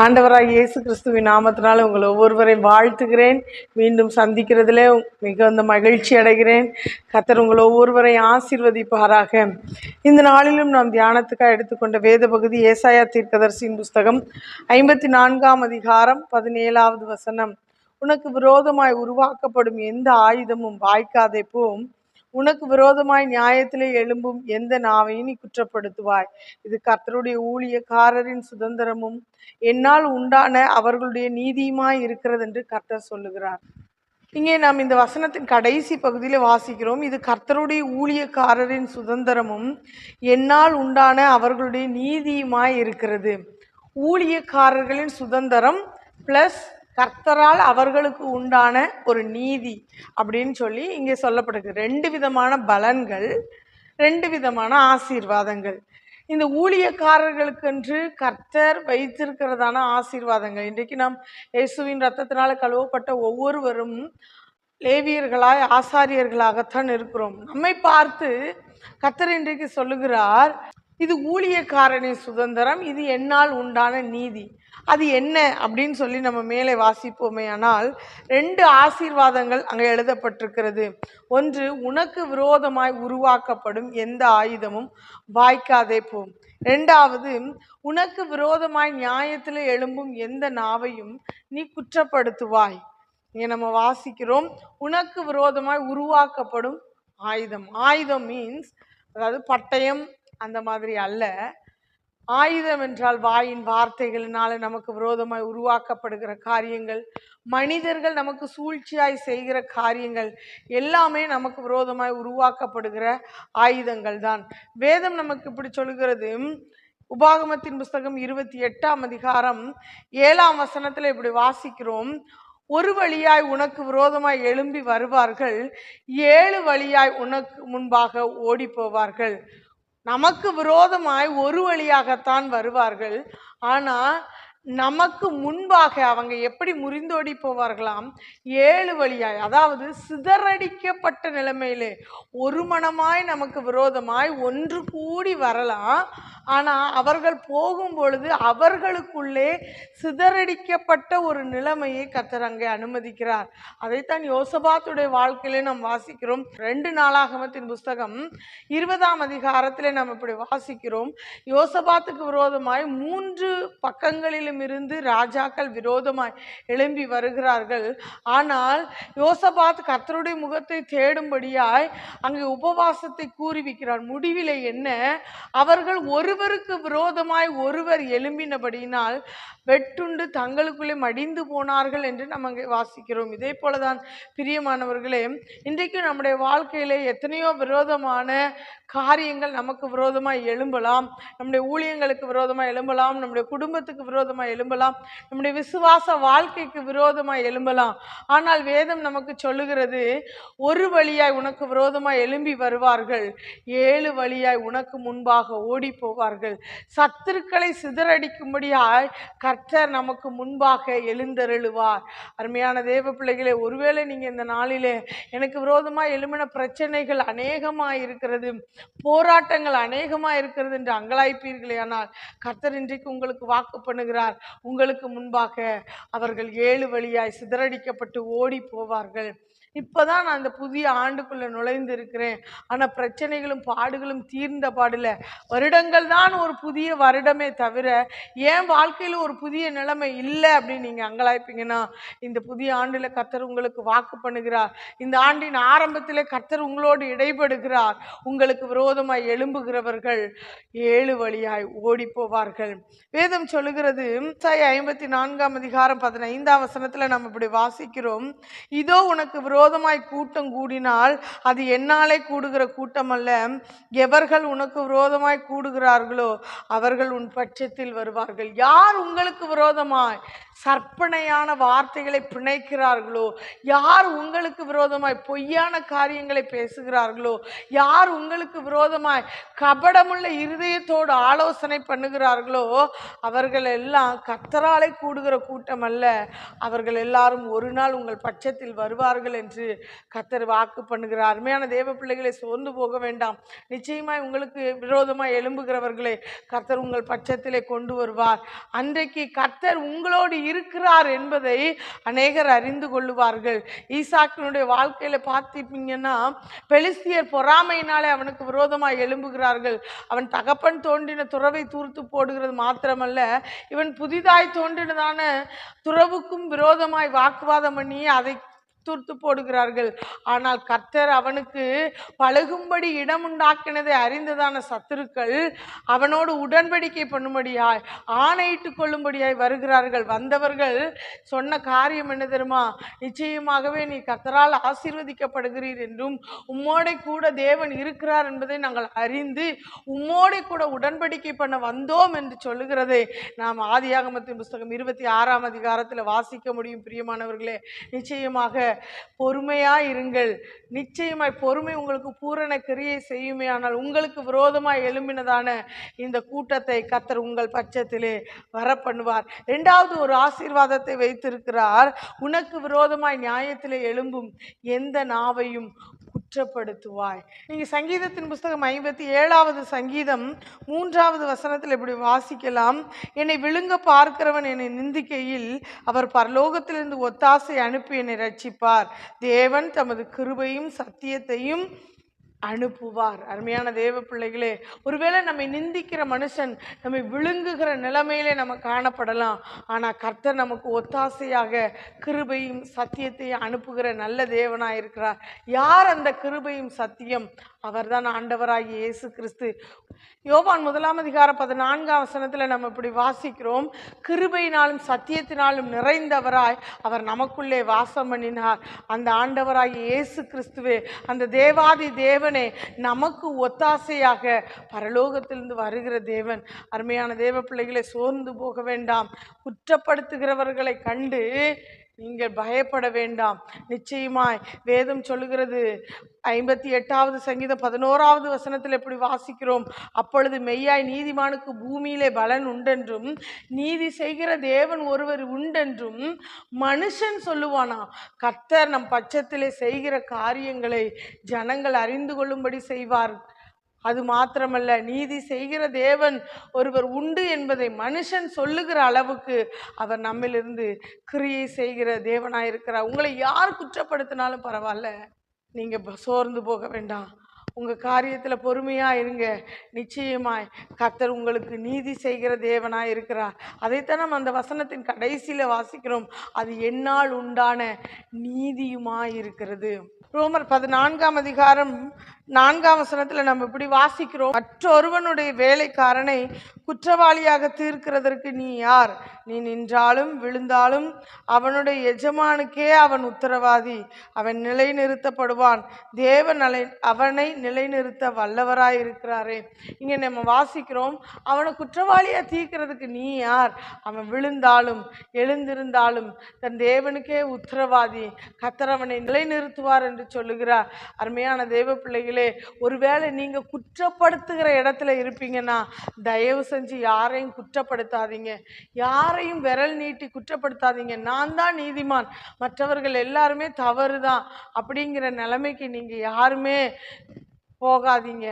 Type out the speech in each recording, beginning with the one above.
ஆண்டவராக இயேசு கிறிஸ்துவின் நாமத்தினால் உங்களை ஒவ்வொருவரையும் வாழ்த்துகிறேன். மீண்டும் சந்திக்கிறதுல மிகுந்த மகிழ்ச்சி அடைகிறேன். கத்தர் உங்களை ஒவ்வொருவரையும் ஆசீர்வதிப்பாராக. இந்த நாளிலும் நாம் தியானத்துக்காக எடுத்துக்கொண்ட வேத பகுதி ஏசாயா தீர்க்கதர்சியின் புஸ்தகம் ஐம்பத்தி நான்காம் அதிகாரம் பதினேழாவது வசனம். உனக்கு விரோதமாய் உருவாக்கப்படும் எந்த ஆயுதமும் வாய்க்காதே போம் உனக்கு விரோதமாய் நியாயத்திலே எழும்பும் எந்த நாவையும் நீ குற்றப்படுத்துவாய். இது கர்த்தருடைய ஊழியக்காரரின் சுதந்திரமும் என்னால் உண்டான அவர்களுடைய நீதியுமாய் இருக்கிறது என்று கர்த்தர் சொல்லுகிறார். இங்கே நாம் இந்த வசனத்தின் கடைசி பகுதியில் வாசிக்கிறோம். இது கர்த்தருடைய ஊழியக்காரரின் சுதந்திரமும் என்னால் உண்டான அவர்களுடைய நீதியுமாய் இருக்கிறது. ஊழியக்காரர்களின் சுதந்திரம் ப்ளஸ் கர்த்தரால் அவர்களுக்கு உண்டான ஒரு நீதி அப்படின்னு சொல்லி இங்கே சொல்லப்படுது. ரெண்டு விதமான பலன்கள் ரெண்டு விதமான ஆசீர்வாதங்கள். இந்த ஊழியக்காரர்களுக்கென்று கர்த்தர் வைத்திருக்கிறதான ஆசீர்வாதங்கள். இன்றைக்கு நாம் இயேசுவின் ரத்தத்தினால் கழுவப்பட்ட ஒவ்வொருவரும் லேவியர்களாய் ஆசாரியர்களாகத்தான் இருக்கிறோம். நம்மை பார்த்து கர்த்தர் இன்றைக்கு சொல்லுகிறார் இது ஊழியக்காரனின் சுதந்திரம் இது என்னால் உண்டான நீதி. அது என்ன அப்படின்னு சொல்லி நம்ம மேலே வாசிப்போமே ஆனால் ரெண்டு ஆசீர்வாதங்கள் அங்கே எழுதப்பட்டிருக்கிறது. ஒன்று உனக்கு விரோதமாய் உருவாக்கப்படும் எந்த ஆயுதமும் வாய்க்காதே போம் ரெண்டாவது உனக்கு விரோதமாய் நியாயத்தில் எழும்பும் எந்த நாவையும் நீ குற்றப்படுத்துவாய். இங்கே நம்ம வாசிக்கிறோம் உனக்கு விரோதமாய் உருவாக்கப்படும் ஆயுதம். ஆயுதம் மீன்ஸ் அதாவது பட்டயம் அந்த மாதிரி அல்ல. ஆயுதம் என்றால் வாயின் வார்த்தைகளினால நமக்கு விரோதமாய் உருவாக்கப்படுகிற காரியங்கள் மனிதர்கள் நமக்கு சூழ்ச்சியாய் செய்கிற காரியங்கள் எல்லாமே நமக்கு விரோதமாய் உருவாக்கப்படுகிற ஆயுதங்கள் தான். வேதம் நமக்கு இப்படி சொல்கிறது. உபாகமத்தின் புஸ்தகம் இருபத்தி எட்டாம் அதிகாரம் ஏழாம் வசனத்தில் இப்படி வாசிக்கிறோம். ஒரு வழியாய் உனக்கு விரோதமாய் எழும்பி வருவார்கள் ஏழு வழியாய் உனக்கு முன்பாக ஓடி போவார்கள் நமக்கு விரோதமாய் ஒரு வழியாகத்தான் வருவார்கள். ஆனால் நமக்கு முன்பாக அவங்க எப்படி முறிந்தோடி போவார்களாம்? ஏழு வழியாய். அதாவது சிதறடிக்கப்பட்ட நிலைமையிலே. ஒரு மனமாய் நமக்கு விரோதமாய் ஒன்று கூடி வரலாம். ஆனால் அவர்கள் போகும் பொழுது அவர்களுக்குள்ளே சிதறடிக்கப்பட்ட ஒரு நிலைமையை கத்தர் அங்கே அனுமதிக்கிறார். அதைத்தான் யோசபாத்துடைய வாழ்க்கையிலே நாம் வாசிக்கிறோம். ரெண்டு நாளாகமத்தின் புஸ்தகம் இருபதாம் அதிகாரத்திலே நாம் இப்படி வாசிக்கிறோம். யோசபாத்துக்கு விரோதமாய் மூன்று பக்கங்களிலும் இருந்து ராஜாக்கள் விரோதமாய் எழும்பி வருகிறார்கள். ஆனால் யோசபாத் கர்த்தருடைய முகத்தை தேடும்படியாய் அங்கே உபவாசத்தை கூறிவிக்கிறார். முடிவில் என்ன? அவர்கள் ஒருவருக்கு விரோதமாய் ஒருவர் எழும்பினபடியினால் வெட்டுண்டு தங்களுக்குள்ளே மடிந்து போனார்கள் என்று நம்ம வாசிக்கிறோம். இதே போல தான் பிரியமானவர்களே இன்றைக்கு நம்முடைய வாழ்க்கையிலே எத்தனையோ விரோதமான காரியங்கள் நமக்கு விரோதமாக எழும்பலாம். நம்முடைய ஊழியங்களுக்கு விரோதமாக எழும்பலாம். நம்முடைய குடும்பத்துக்கு விரோதமாக எழும்பலாம். நம்முடைய விசுவாச வாழ்க்கைக்கு விரோதமாக எழும்பலாம். ஆனால் வேதம் நமக்கு சொல்லுகிறது ஒரு வழியாய் உனக்கு விரோதமாக எழும்பி வருவார்கள். ஏழு வழியாய் உனக்கு முன்பாக ஓடி போவார்கள். சத்துருக்களை சிதறடிக்கும்படியாய் கர்த்தர் நமக்கு முன்பாக எழுந்தருளுவார். அருமையான தேவ பிள்ளைகளே ஒருவேளை நீங்கள் இந்த நாளிலே எனக்கு விரோதமாக எழுமின பிரச்சனைகள் அநேகமாக இருக்கிறது போராட்டங்கள் அநேகமாக இருக்கிறது என்று அங்கலாய்ப்பீர்களே ஆனால் கர்த்தர் இன்றைக்கு உங்களுக்கு வாக்கு பண்ணுகிறார். உங்களுக்கு முன்பாக அவர்கள் ஏழு வழியாய் சிதறடிக்கப்பட்டு ஓடி போவார்கள். இப்போதான் நான் அந்த புதிய ஆண்டுக்குள்ளே நுழைந்து இருக்கிறேன் ஆனால் பிரச்சனைகளும் பாடுகளும் தீர்ந்த பாடில் வருடங்கள் தான் ஒரு புதிய வருடமே தவிர என் வாழ்க்கையில் ஒரு புதிய நிலைமை இல்லை அப்படின்னு நீங்கள் அங்கலாய்ப்பீங்கன்னா இந்த புதிய ஆண்டில் கர்த்தர் உங்களுக்கு வாக்கு பண்ணுகிறார். இந்த ஆண்டின் ஆரம்பத்தில் கர்த்தர் உங்களோடு இடைபடுகிறார் உங்களுக்கு விரோதமாய் எழும்புகிறவர்கள் ஏழு வழியாய் ஓடி போவார்கள் வேதம் சொல்லுகிறது ஐம்பத்தி நான்காம் அதிகாரம் பதினைந்தாம் வசனத்தில் நம்ம இப்படி வாசிக்கிறோம். இதோ உனக்கு விரோதமாய் கூட்டம் கூடினால் அது என்னாலே கூடுகிற கூட்டம் அல்ல எவர்கள் உனக்கு விரோதமாய் கூடுகிறார்களோ அவர்கள் உன் பட்சத்தில் வருவார்கள். யார் உங்களுக்கு விரோதமாய்? சற்பனையான வார்த்தைகளை பிணைக்கிறார்களோ? யார் உங்களுக்கு விரோதமாய் பொய்யான காரியங்களை பேசுகிறார்களோ? யார் உங்களுக்கு விரோதமாய் கபடமுள்ள இருதயத்தோடு ஆலோசனை பண்ணுகிறார்களோ? அவர்கள் எல்லாம் கத்தராலே கூடுகிற கூட்டம் அல்ல. அவர்கள் எல்லாரும் ஒரு நாள் உங்கள் பட்சத்தில் வருவார்கள் என்று என்று கத்தர் வாக்கு பண்ணுகிறார். அருமையான தேவ பிள்ளைகளை சோர்ந்து போக வேண்டாம். நிச்சயமாய் உங்களுக்கு விரோதமாய் எழும்புகிறவர்களை கர்த்தர் உங்கள் பட்சத்திலே கொண்டு வருவார். அன்றைக்கு கர்த்தர் உங்களோடு இருக்கிறார் என்பதை அநேகர் அறிந்து கொள்ளுவார்கள். ஈசாக்கினுடைய வாழ்க்கையில் பார்த்திருப்பீங்கன்னா பெலிஸ்தியர் பொறாமையினாலே அவனுக்கு விரோதமாய் எழும்புகிறார்கள். அவன் தகப்பன் தோன்றின துறவை தூர்த்து போடுகிறது மாத்திரமல்ல இவன் புதிதாய் தோன்றினதான துறவுக்கும் விரோதமாய் வாக்குவாதம் பண்ணி அதை துர்த்து போடுகிறார்கள். ஆனால் கர்த்தர் அவனுக்கு பழகும்படி இடம் உண்டாக்கினதை அறிந்ததான சத்துருக்கள் அவனோடு உடன்படிக்கை பண்ணும்படியாய் ஆணையிட்டு கொள்ளும்படியாய் வருகிறார்கள். வந்தவர்கள் சொன்ன காரியம் என்ன தெரியுமா? நிச்சயமாகவே நீ கர்த்தரால் ஆசீர்வதிக்கப்படுகிறீர் என்றும் உம்மோடை கூட தேவன் இருக்கிறார் என்பதை நாங்கள் அறிந்து உம்மோடை கூட உடன்படிக்கை பண்ண வந்தோம் என்று சொல்லுகிறதை நாம் ஆதியாகமத்தின் புஸ்தகம் இருபத்தி ஆறாம் அதிகாரத்தில் வாசிக்க முடியும். பிரியமானவர்களே நிச்சயமாக பொறுமையாக இருங்கள். நிச்சயமாய் பொறுமை உங்களுக்கு பூரண கிரியை செய்யுமே. ஆனால் உங்களுக்கு விரோதமாய் எழும்பினதான இந்த கூட்டத்தை கத்தர் உங்கள் பட்சத்திலே வர பண்ணுவார் இரண்டாவது ஒரு ஆசீர்வாதத்தை வைத்திருக்கிறார். உனக்கு விரோதமாய் நியாயத்திலே எழும்பும் எந்த நாவையும் குற்றப்படுத்துவாய். நீங்க சங்கீதத்தின் புஸ்தகம் ஐம்பத்தி ஏழாவது சங்கீதம் மூன்றாவது வசனத்தில் இப்படி வாசிக்கலாம். என்னை விழுங்க பார்க்கிறவன் என்னை நிந்திக்கையில் அவர் பரலோகத்திலிருந்து ஒத்தாசை அனுப்பி என்னை ரட்சிப்பார் தேவன் தமது கிருபையும் சத்தியத்தையும் அனுப்புவார். அருமையான தேவ பிள்ளைகளே ஒருவேளை நம்மை நிந்திக்கிற மனுஷன் நம்மை விழுங்குகிற நிலைமையிலே நம்ம காணப்படலாம். ஆனால் கர்த்தர் நமக்கு ஒத்தாசையாக கிருபையும் சத்தியத்தையும் அனுப்புகிற நல்ல தேவனாக இருக்கிறார் யார் அந்த கிருபையும் சத்தியம்? அவர்தான் ஆண்டவராகி இயேசு கிறிஸ்து. யோவான் முதலாம் அதிகார பதினான்காம் வசனத்தில் நம்ம இப்படி வாசிக்கிறோம். கிருபையினாலும் சத்தியத்தினாலும் நிறைந்தவராய் அவர் நமக்குள்ளே வாசம் பண்ணினார். அந்த ஆண்டவராகி இயேசு கிறிஸ்துவே அந்த தேவாதி தேவனே நமக்கு ஒத்தாசையாக பரலோகத்திலிருந்து வருகிற தேவன். அருமையான தேவ பிள்ளைகளை சோர்ந்து போக வேண்டாம். குற்றப்படுத்துகிறவர்களை கண்டு நீங்கள் பயப்பட வேண்டாம். நிச்சயமாய் வேதம் சொல்லுகிறது. ஐம்பத்தி எட்டாவது சங்கீதம் பதினோராவது வசனத்தில் எப்படி வாசிக்கிறோம். அப்பொழுது மெய்யாய் நீதிமானுக்கு பூமியிலே பலன் உண்டென்றும் நீதி செய்கிற தேவன் ஒருவர் உண்டென்றும் மனுஷன் சொல்லுவானா? கர்த்தர் நம் பட்சத்திலே செய்கிற காரியங்களை ஜனங்கள் அறிந்து கொள்ளும்படி செய்வார். அது மாத்திரமல்ல நீதி செய்கிற தேவன் ஒருவர் உண்டு என்பதை மனுஷன் சொல்லுகிற அளவுக்கு அவர் நம்மிலிருந்து கிரியை செய்கிற தேவனாயிருக்கிறார். உங்களை யார் குற்றப்படுத்தினாலும் பரவாயில்ல நீங்கள் சோர்ந்து போக வேண்டாம். உங்கள் காரியத்தில் பொறுமையாக இருங்க. நிச்சயமாய் கர்த்தர் உங்களுக்கு நீதி செய்கிற தேவனாக இருக்கிறார் அதைத்தான் நம்ம அந்த வசனத்தின் கடைசியில் வாசிக்கிறோம். அது என்னால் உண்டான நீதியுமாய் இருக்கிறது ரோமர் பதினான்காம் அதிகாரம் நான்காம் வசனத்தில் நம்ம இப்படி வாசிக்கிறோம். மற்றொருவனுடைய வேலைக்காரனை குற்றவாளியாக தீர்க்கிறதற்கு நீ யார்? நீ நின்றாலும் விழுந்தாலும் அவனுடைய எஜமானுக்கே அவன் உத்தரவாதி. அவன் நிலைநிறுத்தப்படுவான். தேவ நிலை அவனை நிலைநிறுத்த வல்லவராய் இருக்கிறாரே இங்கே நம்ம வாசிக்கிறோம். அவனை குற்றவாளியாக தீர்க்கிறதுக்கு நீ யார்? அவன் விழுந்தாலும் எழுந்திருந்தாலும் தன் தேவனுக்கே உத்தரவாதி. கத்தர் அவனை நிலைநிறுத்துவார் என்று சொல்லுகிறார். அருமையான தேவ பிள்ளைகள் ஒருவேளை நீங்க குற்றப்படுத்துகிற இடத்துல இருப்பீங்கன்னா தயவு செஞ்சு யாரையும் குற்றப்படுத்தாதீங்க. யாரையும் விரல் நீட்டி குற்றப்படுத்தாதீங்க. நான் தான் நீதிமான். மற்றவர்கள் எல்லாருமே தவறு தான் அப்படிங்கிற நிலைமைக்கு நீங்க யாருமே போகாதீங்க.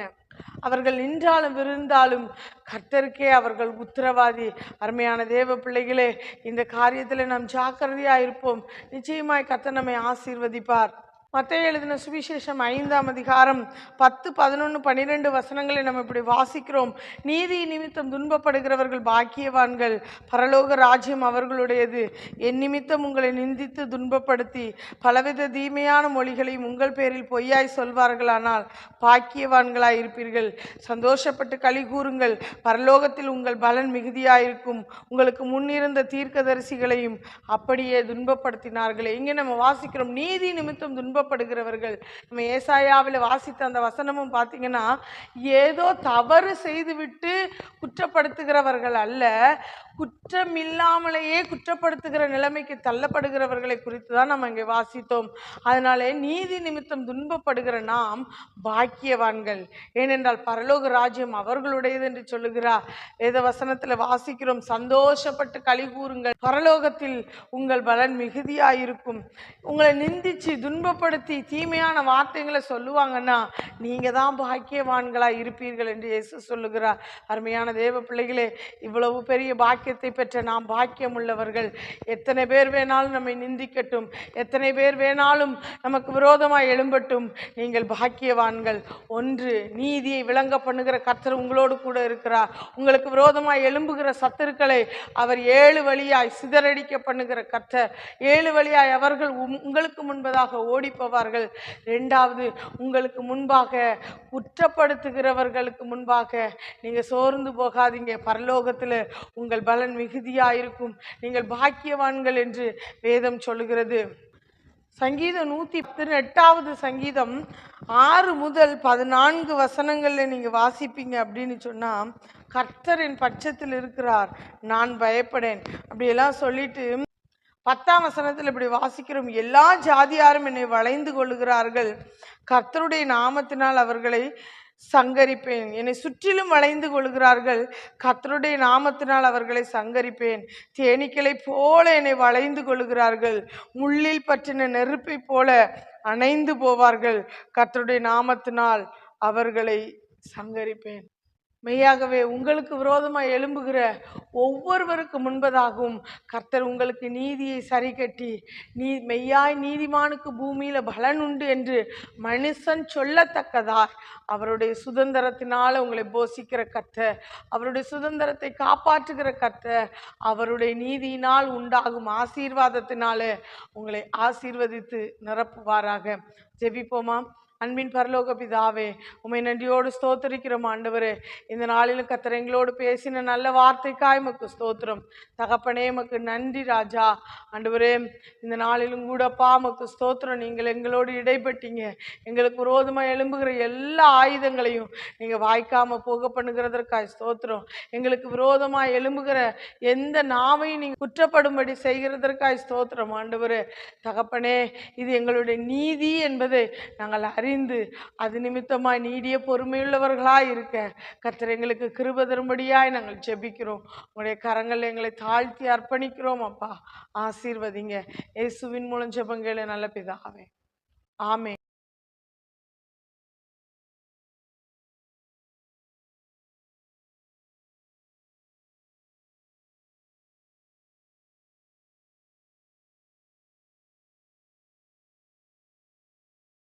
அவர்கள் நின்றாலும் விருந்தாலும் கர்த்தருக்கே அவர்கள் உத்தரவாதி. அருமையான தேவ பிள்ளைகளே இந்த காரியத்தில் நாம் ஜாக்கிரதையாக இருப்போம். நிச்சயமாய் கர்த்தர் நம்மை ஆசீர்வதிப்பார். மத்திய எழுதின சுவிசேஷம் ஐந்தாம் அதிகாரம் பத்து பதினொன்று பன்னிரெண்டு வசனங்களை நம்ம இப்படி வாசிக்கிறோம். நீதி நிமித்தம் துன்பப்படுகிறவர்கள் பாக்கியவான்கள் பரலோக ராஜ்யம் அவர்களுடையது. என் நிமித்தம் உங்களை நிந்தித்து துன்பப்படுத்தி பலவித தீமையான மொழிகளையும் உங்கள் பேரில் பொய்யாய் சொல்வார்களானால் பாக்கியவான்களாய் இருப்பீர்கள் சந்தோஷப்பட்டு களி கூறுங்கள். பரலோகத்தில் உங்கள் பலன் மிகுதியாயிருக்கும். உங்களுக்கு முன்னிருந்த தீர்க்கதரிசிகளையும் அப்படியே துன்பப்படுத்தினார்களே. இங்கே நம்ம வாசிக்கிறோம். நீதி நிமித்தம் துன்பப்படுகிறவர்கள் நம்ம ஏசாயாவில் வாசித்த அந்த வசனமும் பார்த்தீங்கன்னா ஏதோ தவறு செய்துவிட்டு குற்றப்படுத்துகிறவர்கள் அல்ல. குற்றமில்லாமலேயே குற்றப்படுத்துகிற நிலைமைக்கு தள்ளப்படுகிறவர்களை குறித்து தான் நம்ம இங்கே வாசித்தோம். அதனாலே நீதி நிமித்தம் துன்பப்படுகிற நாம் பாக்கியவான்கள். ஏனென்றால் பரலோக ராஜ்யம் அவர்களுடையது என்று சொல்லுகிறார். வேத வசனத்தில் வாசிக்கிறோம் சந்தோஷப்பட்டு கழி கூறுங்கள். பரலோகத்தில் உங்கள் பலன் மிகுதியாயிருக்கும். உங்களை நிந்திச்சு துன்பப்படுத்தி தீமையான வார்த்தைகளை சொல்லுவாங்கன்னா நீங்கள் தான் பாக்கியவான்களா இருப்பீர்கள் என்று இயேசு சொல்லுகிறார். அருமையான தேவ பிள்ளைகளே இவ்வளவு பெரிய பாக்கியத்தை பெற்ற நாம் பாக்கியம் உள்ளவர்கள் எத்தனை பேர் வேணாலும் நம்மை நிந்திக்கட்டும் எத்தனை பேர் வேணாலும் நமக்கு விரோதமாக எழும்பட்டும். நீங்கள் பாக்கியவான்கள் ஒன்று நீதியை விளங்க பண்ணுகிற கர்த்தர் உங்களோடு கூட இருக்கிறார். உங்களுக்கு விரோதமாக எழும்புகிற சத்துருக்களை அவர் ஏழு வழியாய் சிதறடிக்க பண்ணுகிற கர்த்தர். ஏழு வழியாய் அவர்கள் உங்களுக்கு முன்பதாக ஓடிப்பவார்கள். ரெண்டாவது உங்களுக்கு முன்பாக குற்றப்படுத்துகிறவர்களுக்கு முன்பாக நீங்க சோர்ந்து போகாதீங்க. பரலோகத்தில் உங்கள் பலன் மிகுதியாயிருக்கும். நீங்கள் பாக்கியவான்கள் என்று வேதம் சொல்லுகிறது. சங்கீதம் நூற்றி பதினெட்டாவது சங்கீதம் ஆறு முதல் பதினான்கு வசனங்களில் நீங்கள் வாசிப்பீங்க அப்படின்னு சொன்னால் கர்த்தரின் பட்சத்தில் இருக்கிறார். நான் பயப்படேன். அப்படியெல்லாம் சொல்லிட்டு பத்தாம் வசனத்தில் இப்படி வாசிக்கிறோம் எல்லா ஜாதியாரும் என்னை வளைந்து கொள்கிறார்கள் கர்த்தருடைய நாமத்தினால் அவர்களை சங்கரிப்பேன். என்னை சுற்றிலும் வளைந்து கொள்கிறார்கள் கர்த்தருடைய நாமத்தினால் அவர்களை சங்கரிப்பேன். தேனீக்களைப் போல என்னை வளைந்து கொள்கிறார்கள் முள்ளில் பற்றின நெருப்பைப் போல அணைந்து போவார்கள். கர்த்தருடைய நாமத்தினால் அவர்களை சங்கரிப்பேன். மெய்யாகவே உங்களுக்கு விரோதமாக எழும்புகிற ஒவ்வொருவருக்கு முன்பதாகவும் கர்த்தர் உங்களுக்கு நீதியை சரி கட்டி நீ மெய்யாய் நீதிமானுக்கு பூமியில் பலன் உண்டு என்று மனுஷன் சொல்லத்தக்கதாய் அவருடைய சுதந்திரத்தினால் உங்களை போஷிக்கிற கர்த்தர் அவருடைய சுதந்திரத்தை காப்பாற்றுகிற கர்த்தர் அவருடைய நீதியினால் உண்டாகும் ஆசீர்வாதத்தினால உங்களை ஆசீர்வதித்து நிரப்புவாராக. ஜெபிப்போமா? அன்பின் பரலோக பிதாவே உமை நன்றியோடு ஸ்தோத்தரிக்கிறோம் ஆண்டவரே. இந்த நாளிலும் கத்தர் எங்களோடு பேசின நல்ல வார்த்தைக்காய் மக்கு ஸ்தோத்திரம். தகப்பனே மக்கு நன்றி ராஜா. ஆண்டவரே இந்த நாளிலும் கூடப்பா மக்கு ஸ்தோத்திரம். நீங்கள் எங்களோடு இடைப்பட்டீங்க. எங்களுக்கு விரோதமாக எழும்புகிற எல்லா ஆயுதங்களையும் நீங்கள் வாய்க்காமல் போக பண்ணுகிறதற்காய் ஸ்தோத்திரம். எங்களுக்கு விரோதமாக எழும்புகிற எந்த நாவையும் நீங்கள் குற்றப்படும்படி செய்கிறதற்காய் ஸ்தோத்திரம் ஆண்டவரே. தகப்பனே இது எங்களுடைய நீதி என்பதை நாங்கள் அறிந்து அது நிமித்தமாய் நீடிய பொறுமையுள்ளவர்களாய் இருக்க கர்த்தர் எங்களுக்கு கிருப தரும்படியாய் நாங்கள் ஜெபிக்கிறோம். உங்களுடைய கரங்கள் எங்களை தாழ்த்தி அர்ப்பணிக்கிறோம் அப்பா. ஆசீர்வதிங்க. இயேசுவின் மூலம் ஜெபங்களை நல்ல பிதாவே. ஆமே